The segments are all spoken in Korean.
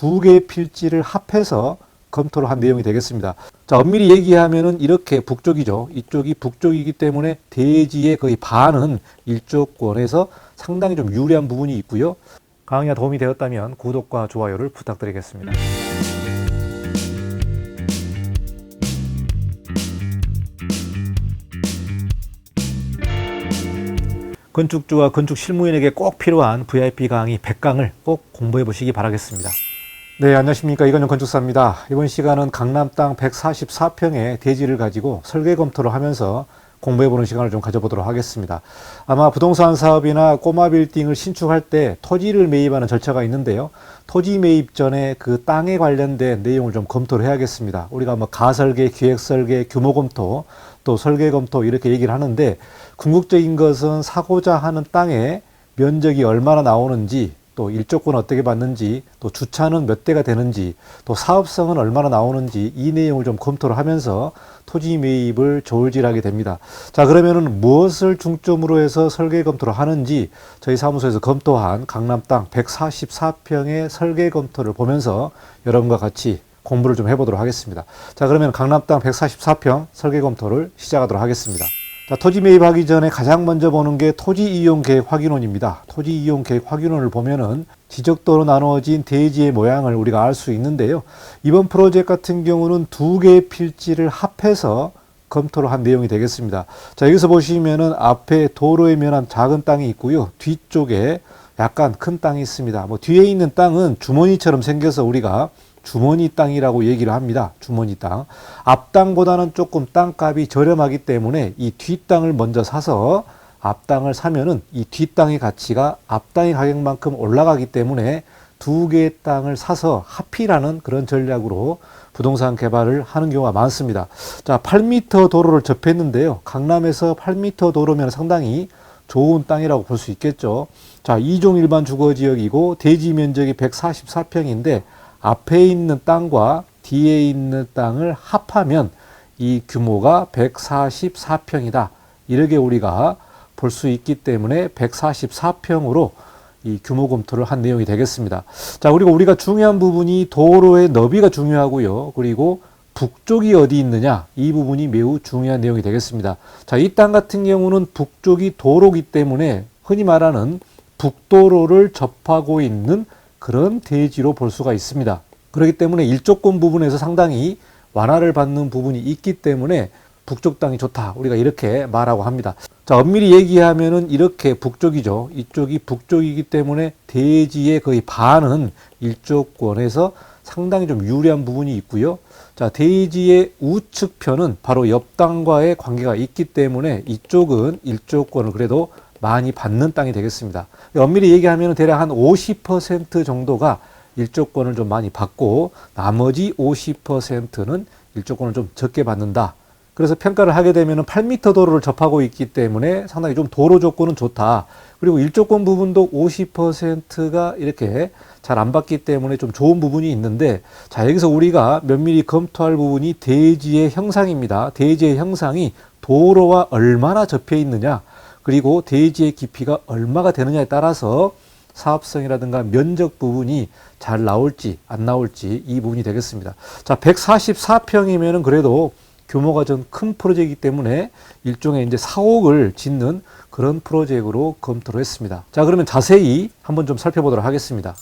두 개의 필지를 합해서 검토를 한 내용이 되겠습니다. 자, 엄밀히 얘기하면은 이렇게 북쪽이죠. 이쪽이 북쪽이기 때문에 대지의 거의 반은 일조권에서 상당히 좀 유리한 부분이 있고요. 강의가 도움이 되었다면 구독과 좋아요를 부탁드리겠습니다. 건축주와 건축 실무인에게 꼭 필요한 VIP 강의 100강을 꼭 공부해 보시기 바라겠습니다. 네, 안녕하십니까. 이건영 건축사입니다. 이번 시간은 강남 땅 144평의 대지를 가지고 설계 검토를 하면서 공부해보는 시간을 좀 가져보도록 하겠습니다. 아마 부동산 사업이나 꼬마 빌딩을 신축할 때 토지를 매입하는 절차가 있는데요. 토지 매입 전에 그 땅에 관련된 내용을 좀 검토를 해야겠습니다. 우리가 뭐 가설계, 기획설계, 규모 검토, 또 설계 검토 이렇게 얘기를 하는데 궁극적인 것은 사고자 하는 땅의 면적이 얼마나 나오는지 또 일조권 어떻게 받는지 또 주차는 몇 대가 되는지 또 사업성은 얼마나 나오는지 이 내용을 좀 검토를 하면서 토지 매입을 조울질하게 됩니다. 자 그러면은 무엇을 중점으로 해서 설계 검토를 하는지 저희 사무소에서 검토한 강남 땅 144평의 설계 검토를 보면서 여러분과 같이 공부를 좀 해보도록 하겠습니다. 자 그러면 강남 땅 144평 설계 검토를 시작하도록 하겠습니다. 자, 토지 매입하기 전에 가장 먼저 보는 게 토지 이용 계획 확인원입니다. 토지 이용 계획 확인원을 보면은 지적도로 나누어진 대지의 모양을 우리가 알 수 있는데요. 이번 프로젝트 같은 경우는 두 개의 필지를 합해서 검토를 한 내용이 되겠습니다. 자, 여기서 보시면은 앞에 도로에 면한 작은 땅이 있고요. 뒤쪽에 약간 큰 땅이 있습니다. 뭐 뒤에 있는 땅은 주머니처럼 생겨서 우리가 주머니 땅이라고 얘기를 합니다. 주머니 땅. 앞 땅보다는 조금 땅값이 저렴하기 때문에 이 뒷 땅을 먼저 사서 앞 땅을 사면은 이 뒷 땅의 가치가 앞 땅의 가격만큼 올라가기 때문에 두 개의 땅을 사서 합의라는 그런 전략으로 부동산 개발을 하는 경우가 많습니다. 자, 8m 도로를 접했는데요. 강남에서 8m 도로면 상당히 좋은 땅이라고 볼 수 있겠죠. 자, 이종 일반 주거 지역이고 대지 면적이 144평인데 앞에 있는 땅과 뒤에 있는 땅을 합하면 이 규모가 144평이다. 이렇게 우리가 볼 수 있기 때문에 144평으로 이 규모 검토를 한 내용이 되겠습니다. 자, 그리고 우리가 중요한 부분이 도로의 너비가 중요하고요. 그리고 북쪽이 어디 있느냐 이 부분이 매우 중요한 내용이 되겠습니다. 자, 이 땅 같은 경우는 북쪽이 도로기 때문에 흔히 말하는 북도로를 접하고 있는 그런 대지로 볼 수가 있습니다. 그렇기 때문에 일조권 부분에서 상당히 완화를 받는 부분이 있기 때문에 북쪽 땅이 좋다. 우리가 이렇게 말하고 합니다. 자, 엄밀히 얘기하면은 이렇게 북쪽이죠. 이쪽이 북쪽이기 때문에 대지의 거의 반은 일조권에서 상당히 좀 유리한 부분이 있고요. 자, 대지의 우측편은 바로 옆 땅과의 관계가 있기 때문에 이쪽은 일조권을 그래도 많이 받는 땅이 되겠습니다. 엄밀히 얘기하면 대략 한 50% 정도가 일조권을 좀 많이 받고 나머지 50%는 일조권을 좀 적게 받는다. 그래서 평가를 하게 되면 8m 도로를 접하고 있기 때문에 상당히 좀 도로 조건은 좋다. 그리고 일조권 부분도 50%가 이렇게 잘 안 받기 때문에 좀 좋은 부분이 있는데 자 여기서 우리가 면밀히 검토할 부분이 대지의 형상입니다. 대지의 형상이 도로와 얼마나 접해 있느냐 그리고 대지의 깊이가 얼마가 되느냐에 따라서 사업성이라든가 면적 부분이 잘 나올지 안 나올지 이 부분이 되겠습니다. 자, 144평이면은 그래도 규모가 좀 큰 프로젝트이기 때문에 일종의 이제 사옥을 짓는 그런 프로젝트로 검토를 했습니다. 자, 그러면 자세히 한번 좀 살펴보도록 하겠습니다.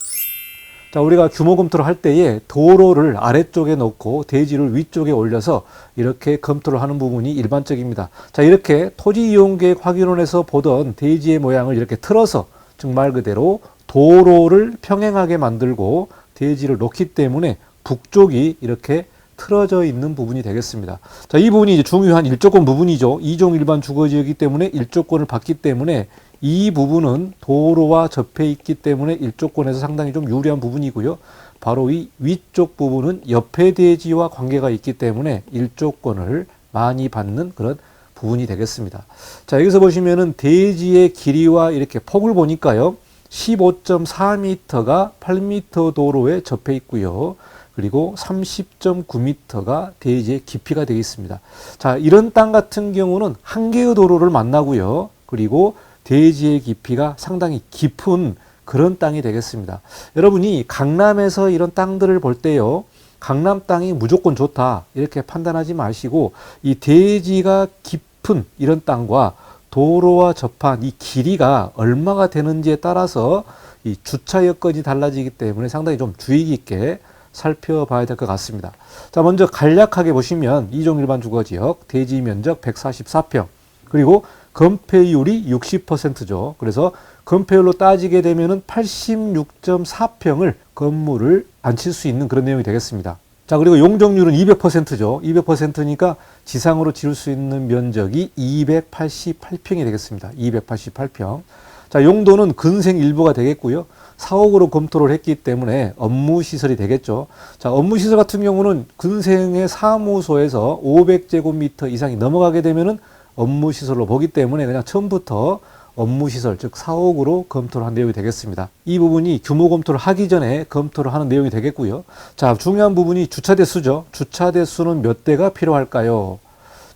자, 우리가 규모 검토를 할 때에 도로를 아래쪽에 놓고 대지를 위쪽에 올려서 이렇게 검토를 하는 부분이 일반적입니다. 자, 이렇게 토지 이용 계획 확인원에서 보던 대지의 모양을 이렇게 틀어서 즉 말 그대로 도로를 평행하게 만들고 대지를 놓기 때문에 북쪽이 이렇게 틀어져 있는 부분이 되겠습니다. 자, 이 부분이 이제 중요한 일조권 부분이죠. 이종 일반 주거지역이기 때문에 일조권을 받기 때문에 이 부분은 도로와 접해 있기 때문에 일조권에서 상당히 좀 유리한 부분이고요. 바로 이 위쪽 부분은 옆에 대지와 관계가 있기 때문에 일조권을 많이 받는 그런 부분이 되겠습니다. 자, 여기서 보시면은 대지의 길이와 이렇게 폭을 보니까요. 15.4m가 8m 도로에 접해 있고요. 그리고 30.9m가 대지의 깊이가 되어 있습니다. 자, 이런 땅 같은 경우는 한 개의 도로를 만나고요. 그리고 대지의 깊이가 상당히 깊은 그런 땅이 되겠습니다. 여러분이 강남에서 이런 땅들을 볼 때요. 강남 땅이 무조건 좋다. 이렇게 판단하지 마시고 이 대지가 깊은 이런 땅과 도로와 접한 이 길이가 얼마가 되는지에 따라서 이 주차 여건이 달라지기 때문에 상당히 좀 주의 깊게 살펴봐야 될 것 같습니다. 자, 먼저 간략하게 보시면 이종 일반 주거 지역 대지 면적 144평 그리고 건폐율이 60%죠. 그래서 건폐율로 따지게 되면은 86.4평을 건물을 앉힐 수 있는 그런 내용이 되겠습니다. 자, 그리고 용적률은 200%죠. 200%니까 지상으로 지을 수 있는 면적이 288평이 되겠습니다. 288평. 자, 용도는 근생 일부가 되겠고요. 사옥으로 검토를 했기 때문에 업무 시설이 되겠죠. 자, 업무 시설 같은 경우는 근생의 사무소에서 500제곱미터 이상이 넘어가게 되면은 업무 시설로 보기 때문에 그냥 처음부터 업무 시설 즉 사옥으로 검토를 한 내용이 되겠습니다. 이 부분이 규모 검토를 하기 전에 검토를 하는 내용이 되겠고요. 자, 중요한 부분이 주차 대수죠. 주차 대수는 몇 대가 필요할까요?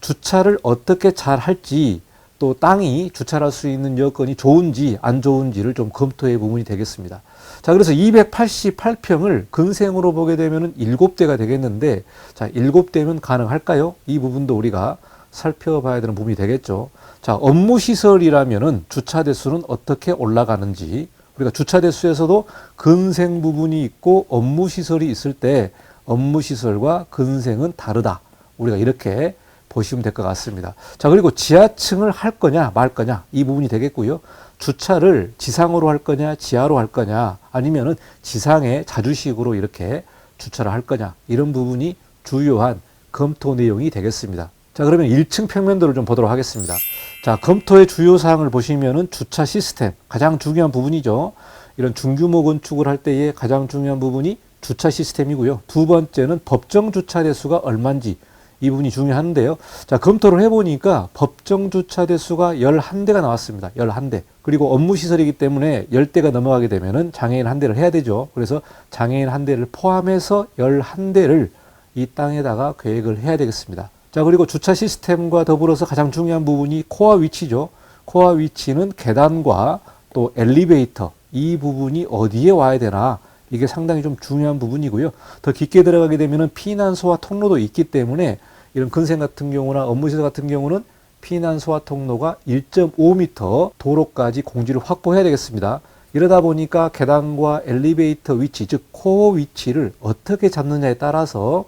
주차를 어떻게 잘 할지 또 땅이 주차할 수 있는 여건이 좋은지 안 좋은지를 좀 검토해 부분이 되겠습니다. 자, 그래서 288평을 근생으로 보게 되면은 7대가 되겠는데 자, 7대면 가능할까요? 이 부분도 우리가 살펴봐야 되는 부분이 되겠죠. 자, 업무 시설이라면은 주차 대수는 어떻게 올라가는지 우리가 주차 대수에서도 근생 부분이 있고 업무 시설이 있을 때 업무 시설과 근생은 다르다. 우리가 이렇게 보시면 될 것 같습니다. 자, 그리고 지하층을 할 거냐, 말 거냐, 이 부분이 되겠고요. 주차를 지상으로 할 거냐, 지하로 할 거냐, 아니면은 지상에 자주식으로 이렇게 주차를 할 거냐, 이런 부분이 주요한 검토 내용이 되겠습니다. 자, 그러면 1층 평면도를 좀 보도록 하겠습니다. 자, 검토의 주요 사항을 보시면은 주차 시스템, 가장 중요한 부분이죠. 이런 중규모 건축을 할 때의 가장 중요한 부분이 주차 시스템이고요. 두 번째는 법정 주차 대수가 얼마인지 이 부분이 중요한데요. 자, 검토를 해보니까 법정 주차 대수가 11대가 나왔습니다. 11대. 그리고 업무 시설이기 때문에 10대가 넘어가게 되면은 장애인 한 대를 해야 되죠. 그래서 장애인 한 대를 포함해서 11대를 이 땅에다가 계획을 해야 되겠습니다. 자, 그리고 주차 시스템과 더불어서 가장 중요한 부분이 코어 위치죠. 코어 위치는 계단과 또 엘리베이터 이 부분이 어디에 와야 되나 이게 상당히 좀 중요한 부분이고요. 더 깊게 들어가게 되면은 피난소와 통로도 있기 때문에 이런 근생 같은 경우나 업무시설 같은 경우는 피난 소화 통로가 1.5m 도로까지 공지를 확보해야 되겠습니다. 이러다 보니까 계단과 엘리베이터 위치, 즉 코어 위치를 어떻게 잡느냐에 따라서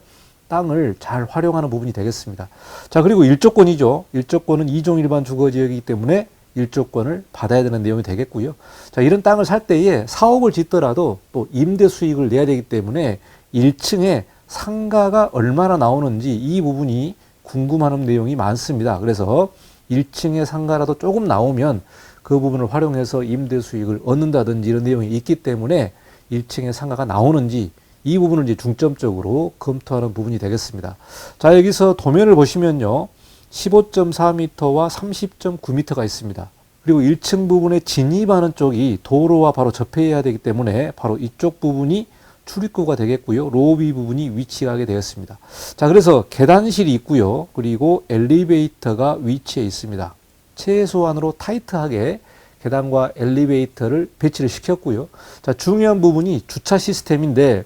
땅을 잘 활용하는 부분이 되겠습니다. 자, 그리고 일조권이죠. 일조권은 이종 일반 주거 지역이기 때문에 일조권을 받아야 되는 내용이 되겠고요. 자, 이런 땅을 살 때에 사옥을 짓더라도 또 임대 수익을 내야 되기 때문에 1층에 상가가 얼마나 나오는지 이 부분이 궁금한 내용이 많습니다. 그래서 1층의 상가라도 조금 나오면 그 부분을 활용해서 임대 수익을 얻는다든지 이런 내용이 있기 때문에 1층의 상가가 나오는지 이 부분을 이제 중점적으로 검토하는 부분이 되겠습니다. 자, 여기서 도면을 보시면요. 15.4m와 30.9m가 있습니다. 그리고 1층 부분에 진입하는 쪽이 도로와 바로 접해야 되기 때문에 바로 이쪽 부분이 출입구가 되겠고요. 로비 부분이 위치하게 되었습니다. 자, 그래서 계단실이 있고요. 그리고 엘리베이터가 위치해 있습니다. 최소한으로 타이트하게 계단과 엘리베이터를 배치를 시켰고요. 자, 중요한 부분이 주차 시스템인데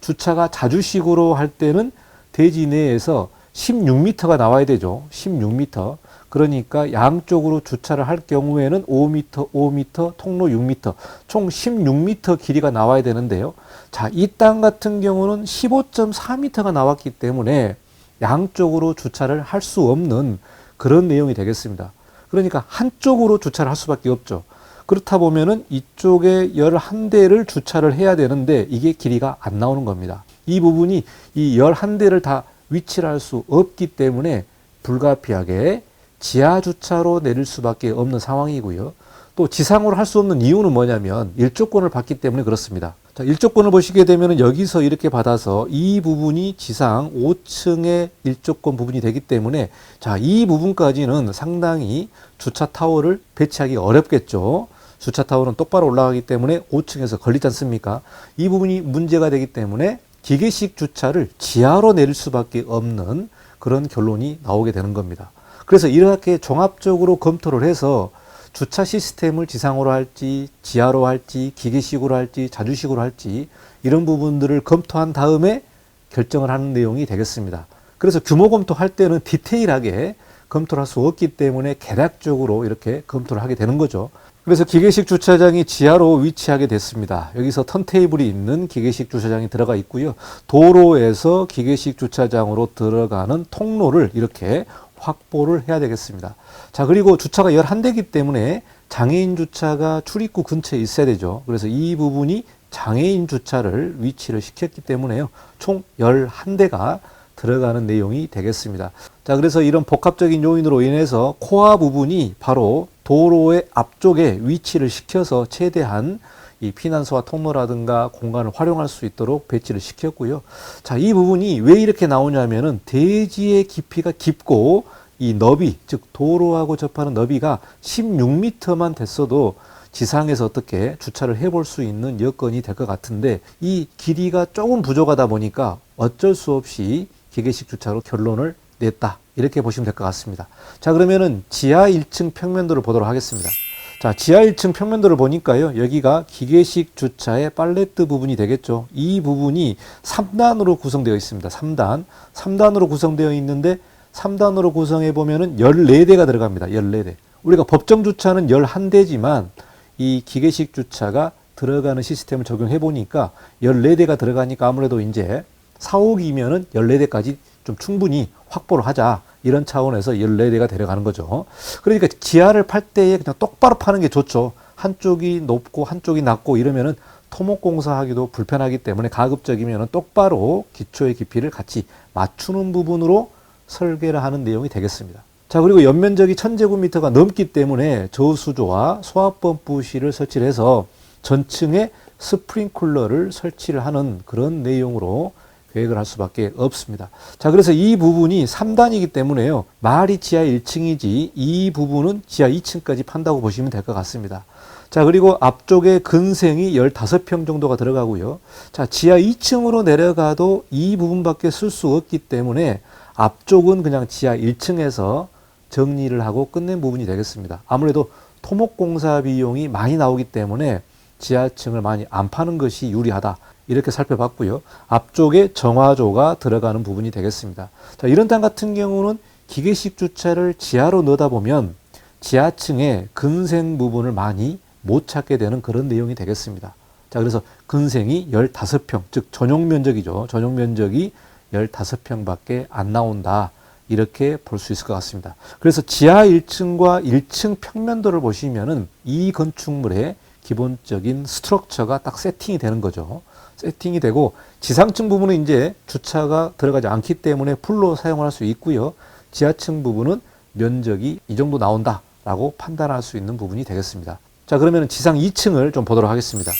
주차가 자주식으로 할 때는 대지 내에서 16m가 나와야 되죠. 16m. 그러니까 양쪽으로 주차를 할 경우에는 5m, 5m, 통로 6m, 총 16m 길이가 나와야 되는데요. 자, 이 땅 같은 경우는 15.4m가 나왔기 때문에 양쪽으로 주차를 할 수 없는 그런 내용이 되겠습니다. 그러니까 한쪽으로 주차를 할 수밖에 없죠. 그렇다 보면은 이쪽에 11대를 주차를 해야 되는데 이게 길이가 안 나오는 겁니다. 이 부분이 이 11대를 다 위치를 할 수 없기 때문에 불가피하게 지하 주차로 내릴 수밖에 없는 상황이고요. 또 지상으로 할 수 없는 이유는 뭐냐면 일조권을 받기 때문에 그렇습니다. 자, 일조권을 보시게 되면 여기서 이렇게 받아서 이 부분이 지상 5층의 일조권 부분이 되기 때문에 자, 이 부분까지는 상당히 주차 타워를 배치하기 어렵겠죠. 주차 타워는 똑바로 올라가기 때문에 5층에서 걸리지 않습니까? 이 부분이 문제가 되기 때문에 기계식 주차를 지하로 내릴 수밖에 없는 그런 결론이 나오게 되는 겁니다. 그래서 이렇게 종합적으로 검토를 해서 주차 시스템을 지상으로 할지 지하로 할지 기계식으로 할지 자주식으로 할지 이런 부분들을 검토한 다음에 결정을 하는 내용이 되겠습니다. 그래서 규모 검토할 때는 디테일하게 검토를 할 수 없기 때문에 개략적으로 이렇게 검토를 하게 되는 거죠. 그래서 기계식 주차장이 지하로 위치하게 됐습니다. 여기서 턴테이블이 있는 기계식 주차장이 들어가 있고요. 도로에서 기계식 주차장으로 들어가는 통로를 이렇게 확보를 해야 되겠습니다. 자, 그리고 주차가 11대이기 때문에 장애인 주차가 출입구 근처에 있어야 되죠. 그래서 이 부분이 장애인 주차를 위치를 시켰기 때문에요. 총 11대가 들어가는 내용이 되겠습니다. 자, 그래서 이런 복합적인 요인으로 인해서 코어 부분이 바로 도로의 앞쪽에 위치를 시켜서 최대한 이 피난소와 통로라든가 공간을 활용할 수 있도록 배치를 시켰고요. 자, 이 부분이 왜 이렇게 나오냐면은 대지의 깊이가 깊고 이 너비, 즉 도로하고 접하는 너비가 16m만 됐어도 지상에서 어떻게 주차를 해볼 수 있는 여건이 될 것 같은데 이 길이가 조금 부족하다 보니까 어쩔 수 없이 기계식 주차로 결론을 냈다. 이렇게 보시면 될 것 같습니다. 자, 그러면은 지하 1층 평면도를 보도록 하겠습니다. 자, 지하 1층 평면도를 보니까요. 여기가 기계식 주차의 팔레트 부분이 되겠죠. 이 부분이 3단으로 구성되어 있습니다. 3단. 3단으로 구성되어 있는데 3단으로 구성해 보면은 14대가 들어갑니다. 14대. 우리가 법정 주차는 11대지만 이 기계식 주차가 들어가는 시스템을 적용해 보니까 14대가 들어가니까 아무래도 이제 사옥이면은 14대까지 좀 충분히 확보를 하자. 이런 차원에서 14대가 데려가는 거죠. 그러니까 지하를 팔 때에 그냥 똑바로 파는 게 좋죠. 한쪽이 높고 한쪽이 낮고 이러면은 토목공사하기도 불편하기 때문에 가급적이면은 똑바로 기초의 깊이를 같이 맞추는 부분으로 설계를 하는 내용이 되겠습니다. 자, 그리고 연면적이 1000제곱미터가 넘기 때문에 저수조와 소압펌프실을 설치를 해서 전층에 스프링클러를 설치를 하는 그런 내용으로 계획을 할 수밖에 없습니다. 자, 그래서 이 부분이 3단이기 때문에요. 말이 지하 1층이지 이 부분은 지하 2층까지 판다고 보시면 될 것 같습니다. 자, 그리고 앞쪽에 근생이 15평 정도가 들어가고요. 자, 지하 2층으로 내려가도 이 부분밖에 쓸 수 없기 때문에 앞쪽은 그냥 지하 1층에서 정리를 하고 끝낸 부분이 되겠습니다. 아무래도 토목공사 비용이 많이 나오기 때문에 지하층을 많이 안 파는 것이 유리하다. 이렇게 살펴봤고요. 앞쪽에 정화조가 들어가는 부분이 되겠습니다. 자, 이런 땅 같은 경우는 기계식 주차를 지하로 넣다 보면 지하층의 근생 부분을 많이 못 찾게 되는 그런 내용이 되겠습니다. 자, 그래서 근생이 15평, 즉 전용 면적이죠. 전용 면적이 15평밖에 안 나온다. 이렇게 볼 수 있을 것 같습니다. 그래서 지하 1층과 1층 평면도를 보시면은 이 건축물의 기본적인 스트럭처가 딱 세팅이 되는 거죠. 세팅이 되고 지상층 부분은 이제 주차가 들어가지 않기 때문에 풀로 사용을 할수 있고요. 지하층 부분은 면적이 이 정도 나온다라고 판단할 수 있는 부분이 되겠습니다. 자, 그러면 지상 2층을 좀 보도록 하겠습니다.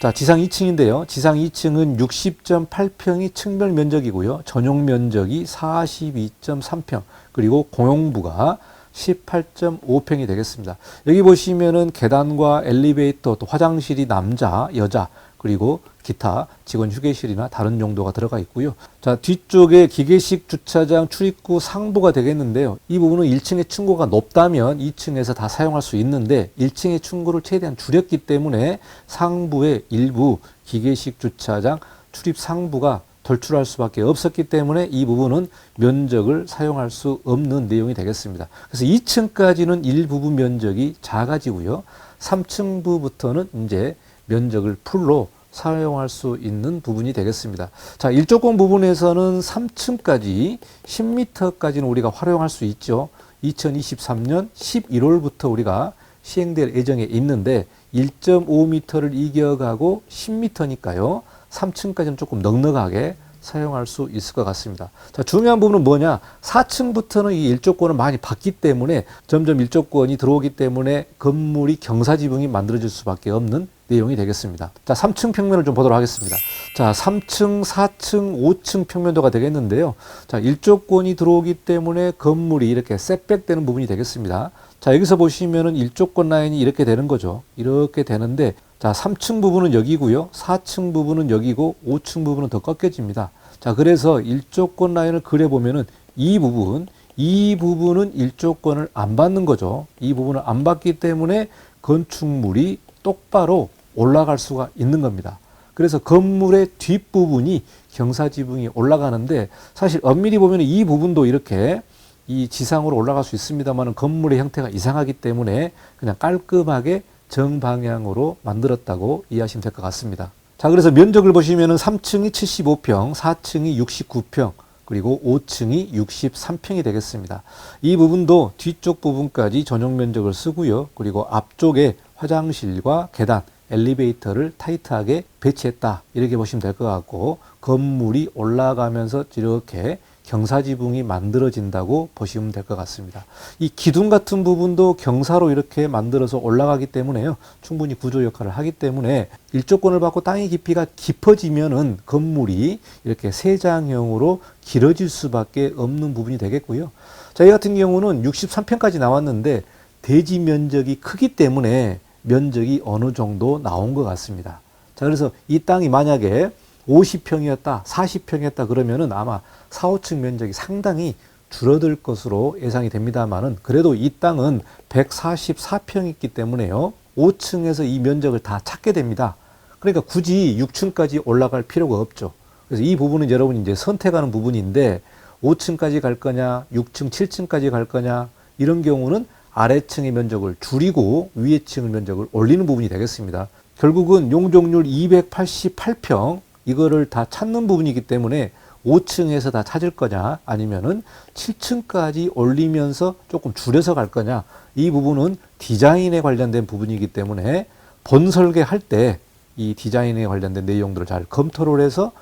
자, 지상 2층인데요. 지상 2층은 60.8평이 측면 면적이고요. 전용 면적이 42.3평, 그리고 공용부가 18.5평이 되겠습니다. 여기 보시면은 계단과 엘리베이터, 또 화장실이 남자, 여자, 그리고 기타 직원 휴게실이나 다른 용도가 들어가 있고요. 자, 뒤쪽에 기계식 주차장 출입구 상부가 되겠는데요. 이 부분은 1층의 층고가 높다면 2층에서 다 사용할 수 있는데 1층의 층고를 최대한 줄였기 때문에 상부의 일부 기계식 주차장 출입 상부가 돌출할 수밖에 없었기 때문에 이 부분은 면적을 사용할 수 없는 내용이 되겠습니다. 그래서 2층까지는 일부분 면적이 작아지고요. 3층부부터는 이제 면적을 풀로 사용할 수 있는 부분이 되겠습니다. 자, 일조권 부분에서는 3층까지 10m까지는 우리가 활용할 수 있죠. 2023년 11월부터 우리가 시행될 예정에 있는데 1.5m를 이겨가고 10m니까요. 3층까지는 조금 넉넉하게 사용할 수 있을 것 같습니다. 자, 중요한 부분은 뭐냐? 4층부터는 이 일조권을 많이 받기 때문에 점점 일조권이 들어오기 때문에 건물이 경사지붕이 만들어질 수밖에 없는 내용이 되겠습니다. 자, 3층 평면을 좀 보도록 하겠습니다. 자, 3층, 4층, 5층 평면도가 되겠는데요. 자, 일조권이 들어오기 때문에 건물이 이렇게 셋백되는 부분이 되겠습니다. 자, 여기서 보시면은 일조권 라인이 이렇게 되는 거죠. 이렇게 되는데 자, 3층 부분은 여기고요. 4층 부분은 여기고 5층 부분은 더 꺾여집니다. 자, 그래서 일조권 라인을 그려 보면은 이 부분, 이 부분은 일조권을 안 받는 거죠. 이 부분을 안 받기 때문에 건축물이 똑바로 올라갈 수가 있는 겁니다. 그래서 건물의 뒷부분이 경사지붕이 올라가는데 사실 엄밀히 보면 이 부분도 이렇게 이 지상으로 올라갈 수 있습니다만 건물의 형태가 이상하기 때문에 그냥 깔끔하게 정방향으로 만들었다고 이해하시면 될 것 같습니다. 자, 그래서 면적을 보시면은 3층이 75평, 4층이 69평, 그리고 5층이 63평이 되겠습니다. 이 부분도 뒤쪽 부분까지 전용 면적을 쓰고요. 그리고 앞쪽에 화장실과 계단, 엘리베이터를 타이트하게 배치했다. 이렇게 보시면 될 것 같고 건물이 올라가면서 이렇게 경사지붕이 만들어진다고 보시면 될 것 같습니다. 이 기둥 같은 부분도 경사로 이렇게 만들어서 올라가기 때문에요. 충분히 구조 역할을 하기 때문에 일조권을 받고 땅의 깊이가 깊어지면은 건물이 이렇게 세장형으로 길어질 수밖에 없는 부분이 되겠고요. 자, 이 같은 경우는 63평까지 나왔는데 대지 면적이 크기 때문에 면적이 어느 정도 나온 것 같습니다. 자, 그래서 이 땅이 만약에 50평이었다, 40평이었다 그러면은 아마 4, 5층 면적이 상당히 줄어들 것으로 예상이 됩니다만은 그래도 이 땅은 144평이기 때문에요. 5층에서 이 면적을 다 찾게 됩니다. 그러니까 굳이 6층까지 올라갈 필요가 없죠. 그래서 이 부분은 여러분이 이제 선택하는 부분인데 5층까지 갈 거냐, 6층, 7층까지 갈 거냐 이런 경우는 아래층의 면적을 줄이고 위에 층의 면적을 올리는 부분이 되겠습니다. 결국은 용적률 288평 이거를 다 찾는 부분이기 때문에 5층에서 다 찾을 거냐 아니면은 7층까지 올리면서 조금 줄여서 갈 거냐 이 부분은 디자인에 관련된 부분이기 때문에 본 설계할 때 이 디자인에 관련된 내용들을 잘 검토를 해서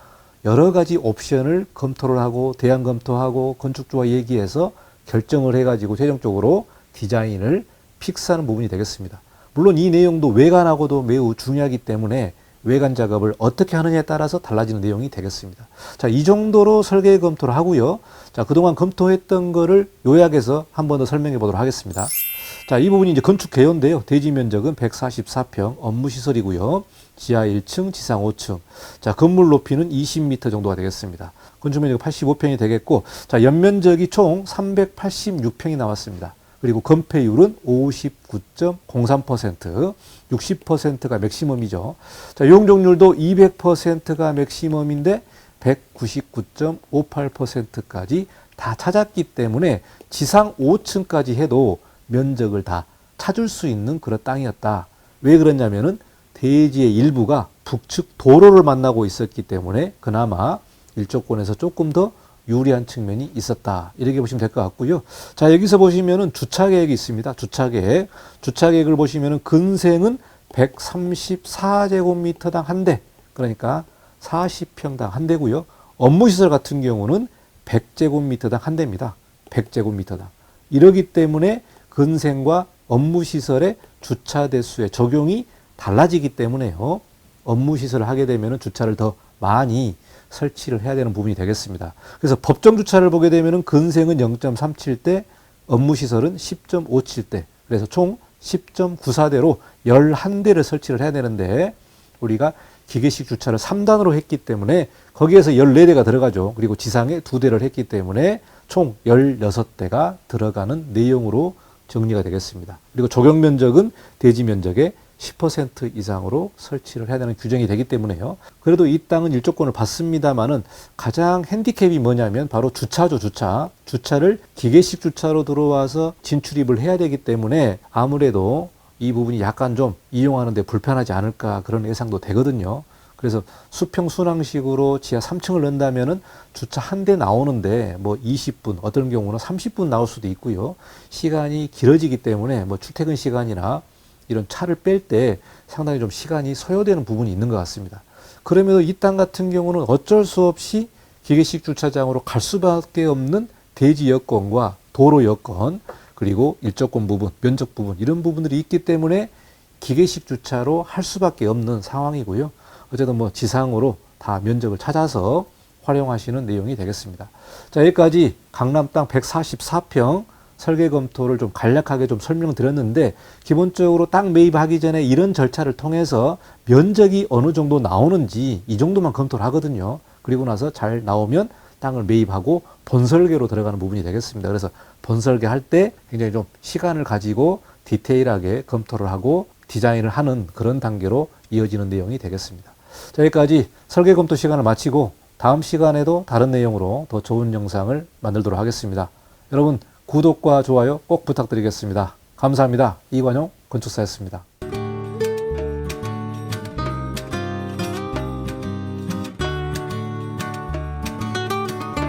여러 가지 옵션을 검토를 하고 대안 검토하고 건축주와 얘기해서 결정을 해가지고 최종적으로 디자인을 픽스하는 부분이 되겠습니다. 물론 이 내용도 외관하고도 매우 중요하기 때문에 외관 작업을 어떻게 하느냐에 따라서 달라지는 내용이 되겠습니다. 자, 이 정도로 설계 검토를 하고요. 자, 그동안 검토했던 거를 요약해서 한 번 더 설명해 보도록 하겠습니다. 자, 이 부분이 이제 건축 개요인데요. 대지 면적은 144평, 업무 시설이고요. 지하 1층, 지상 5층. 자, 건물 높이는 20m 정도가 되겠습니다. 건축 면적 85평이 되겠고, 자, 연면적이 총 386평이 나왔습니다. 그리고 건폐율은 59.03%, 60%가 맥시멈이죠. 자, 용적률도 200%가 맥시멈인데 199.58%까지 다 찾았기 때문에 지상 5층까지 해도 면적을 다 찾을 수 있는 그런 땅이었다. 왜 그러냐면은 대지의 일부가 북측 도로를 만나고 있었기 때문에 그나마 일조권에서 조금 더 유리한 측면이 있었다. 이렇게 보시면 될 것 같고요. 자, 여기서 보시면은 주차 계획이 있습니다. 주차 계획. 주차 계획을 보시면은 근생은 134제곱미터당 한 대. 그러니까 40평당 한 대고요. 업무 시설 같은 경우는 100제곱미터당 한 대입니다. 100제곱미터당. 이러기 때문에 근생과 업무 시설의 주차 대수의 적용이 달라지기 때문에요. 업무 시설을 하게 되면 주차를 더 많이 설치를 해야 되는 부분이 되겠습니다. 그래서 법정 주차를 보게 되면 근생은 0.37대, 업무 시설은 10.57대. 그래서 총 10.94대로 11대를 설치를 해야 되는데 우리가 기계식 주차를 3단으로 했기 때문에 거기에서 14대가 들어가죠. 그리고 지상에 2대를 했기 때문에 총 16대가 들어가는 내용으로 정리가 되겠습니다. 그리고 적용 면적은 대지 면적의 10% 이상으로 설치를 해야 되는 규정이 되기 때문에요. 그래도 이 땅은 일조권을 받습니다만은 가장 핸디캡이 뭐냐면 바로 주차죠, 주차. 주차를 기계식 주차로 들어와서 진출입을 해야 되기 때문에 아무래도 이 부분이 약간 좀 이용하는데 불편하지 않을까 그런 예상도 되거든요. 그래서 수평 순항식으로 지하 3층을 넣는다면은 주차 한 대 나오는데 뭐 20분, 어떤 경우는 30분 나올 수도 있고요. 시간이 길어지기 때문에 뭐 출퇴근 시간이나 이런 차를 뺄 때 상당히 좀 시간이 소요되는 부분이 있는 것 같습니다. 그럼에도 이 땅 같은 경우는 어쩔 수 없이 기계식 주차장으로 갈 수밖에 없는 대지 여건과 도로 여건 그리고 일조권 부분, 면적 부분 이런 부분들이 있기 때문에 기계식 주차로 할 수밖에 없는 상황이고요. 어쨌든 뭐 지상으로 다 면적을 찾아서 활용하시는 내용이 되겠습니다. 자, 여기까지 강남 땅 144평 설계 검토를 좀 간략하게 좀 설명드렸는데 기본적으로 땅 매입하기 전에 이런 절차를 통해서 면적이 어느 정도 나오는지 이 정도만 검토를 하거든요. 그리고 나서 잘 나오면 땅을 매입하고 본설계로 들어가는 부분이 되겠습니다. 그래서 본설계 할 때 굉장히 좀 시간을 가지고 디테일하게 검토를 하고 디자인을 하는 그런 단계로 이어지는 내용이 되겠습니다. 자, 여기까지 설계 검토 시간을 마치고 다음 시간에도 다른 내용으로 더 좋은 영상을 만들도록 하겠습니다. 여러분 구독과 좋아요 꼭 부탁드리겠습니다. 감사합니다. 이관용 건축사였습니다.